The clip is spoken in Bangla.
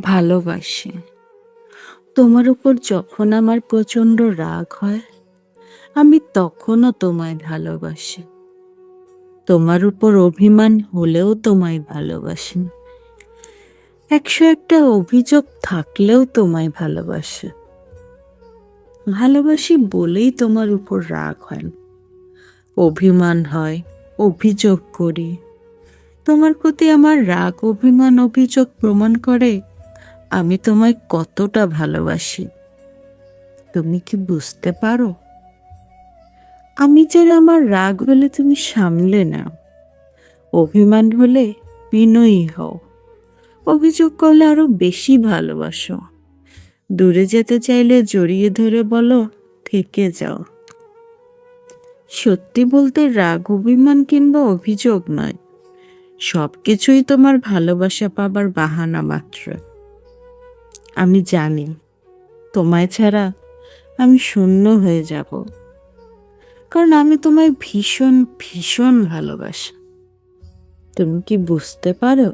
ভালোবাসি। তোমার উপর যখন আমার প্রচণ্ড রাগ হয়, আমি তখনও তোমায় ভালোবাসি। তোমার উপর অভিমান হলেও তোমায় ভালোবাসি। একশো একটা অভিযোগ থাকলেও তোমায় ভালোবাসি। ভালোবাসি বলেই তোমার উপর রাগ হয়। অভিমান হয়, অভিযোগ করি। তোমার প্রতি আমার রাগ, অভিমান, অভিযোগ প্রমাণ করে আমি তোমায় কতটা ভালোবাসি। তুমি কি বুঝতে পারো? আমি যে আমার রাগ হলে তুমি সামলে না অভিমান হলে বিনয়ী হও, অভিযোগ করলে আরও বেশি ভালোবাসো। দূরে যেতে চাইলে জড়িয়ে ধরে বলো, থেকে যাও। সত্যি বলতে রাগ, অভিমান কিংবা অভিযোগ নয় সব কিছুই তোমার ভালোবাসা পাবার বাহানা মাত্র। আমি জানি। তোমায় ছাড়া আমি শূন্য হয়ে যাব। কারণ আমি তোমায় ভীষণ ভীষণ ভালোবাসি। তুমি কি বুঝতে পারো?